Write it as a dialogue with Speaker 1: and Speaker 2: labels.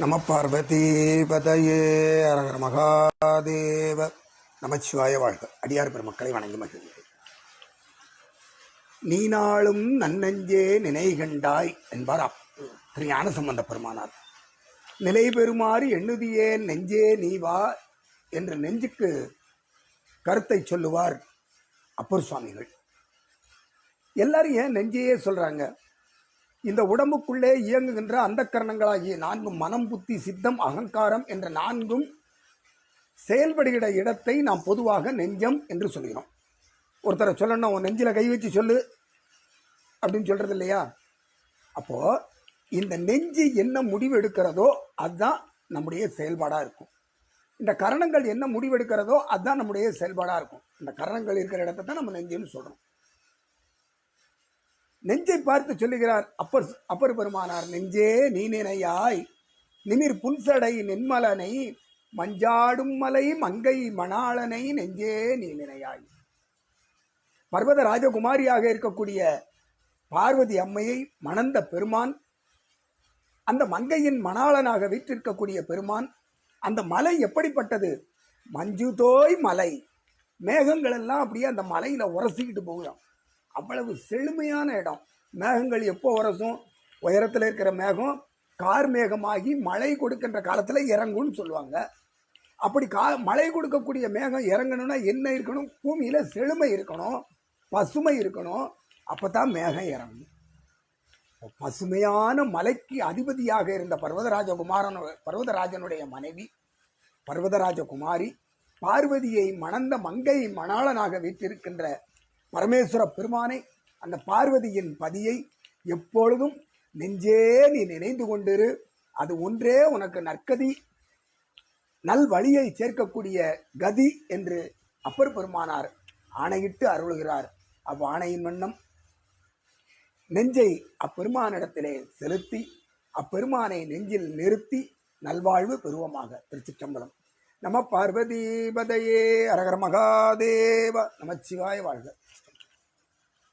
Speaker 1: நம பார்வதி பதையே அரகர மகாதேவ. நமச்சிவாய வாழ்க. அடியார் பெருமக்களை வணங்கி மகிழ்கிறேன். நீ நாளும் நன்னெஞ்சே நினைகண்டாய் என்பார் திரு ஞான சம்பந்த பெருமானார். நிலை பெறுமாறு எண்ணுதியே நெஞ்சே நீ வா என்று நெஞ்சுக்கு கருத்தை சொல்லுவார் அப்பர் சுவாமிகள். எல்லாரும் ஏன் நெஞ்சையே சொல்கிறாங்க இந்த உடம்புக்குள்ளே இயங்குகின்ற அந்த கரணங்களாகிய நான்கும் மனம் புத்தி சித்தம் அகங்காரம் என்ற நான்கும் செயல்படுகிற இடத்தை நாம் பொதுவாக நெஞ்சம் என்று சொல்கிறோம். ஒருத்தரை சொல்லணும் உன் நெஞ்சில் கை வச்சு சொல்லு அப்படின்னு சொல்கிறது இல்லையா? அப்போது இந்த நெஞ்சு என்ன முடிவு எடுக்கிறதோ அதுதான் நம்முடைய செயல்பாடாக இருக்கும். இந்த கரணங்கள் என்ன முடிவெடுக்கிறதோ அதுதான் நம்முடைய செயல்பாடாக இருக்கும். இந்த கரணங்கள் இருக்கிற இடத்தை தான் நம்ம நெஞ்சுன்னு சொல்கிறோம் நெஞ்சை பார்த்து சொல்லுகிறார் அப்பர் அப்பர் பெருமானார் நெஞ்சே நீ நினையாய். நிமிர் புன்சடை நென்மலனை மஞ்சாடும் மலை மங்கை மணாளனை நெஞ்சே நீ நினையாய். பர்வத ராஜகுமாரியாக இருக்கக்கூடிய பார்வதி அம்மையை மணந்த பெருமான் அந்த மங்கையின் மணாளனாக வீற்றிருக்கக்கூடிய பெருமான் அந்த மலை எப்படிப்பட்டது? மஞ்சு தோய் மலை. மேகங்கள் எல்லாம் அப்படியே அந்த மலையில உரசிக்கிட்டு போகுதாம். அவ்வளவு செழுமையான இடம். மேகங்கள் எப்போ வரசும்? உயரத்தில் இருக்கிற மேகம் கார் மேகமாகி மழை கொடுக்கின்ற காலத்தில் இறங்கும்னு சொல்லுவாங்க. அப்படி கா மழை கொடுக்கக்கூடிய மேகம் இறங்கணும்னா என்ன இருக்கணும்? பூமியில் செழுமை இருக்கணும் பசுமை இருக்கணும். அப்போ தான் மேகம் இறங்கும். பசுமையான மலைக்கு அதிபதியாக இருந்த பர்வதராஜ குமாரன் பர்வதராஜனுடைய மனைவி பர்வதராஜ குமாரி பார்வதியை மணந்த மங்கை மணாளனாக வைத்திருக்கின்ற பரமேஸ்வர பெருமானை அந்த பார்வதியின் பதியை எப்பொழுதும் நெஞ்சே நீ நினைந்து கொண்டிரு. அது ஒன்றே உனக்கு நற்கதி. நல் வழியை சேர்க்கக்கூடிய கதி என்று அப்பர் பெருமானார் ஆணையிட்டு அருளுகிறார். அவ்வாணையின் வண்ணம் நெஞ்சை அப்பெருமானிடத்திலே செலுத்தி அப்பெருமானை நெஞ்சில் நிறுத்தி நல்வாழ்வு பெறுவோமாக. திருச்சிற்றம்பலம். நம பார்வதி பதையே அரகர மகாதேவ நமச்சிவாய வாழ்க.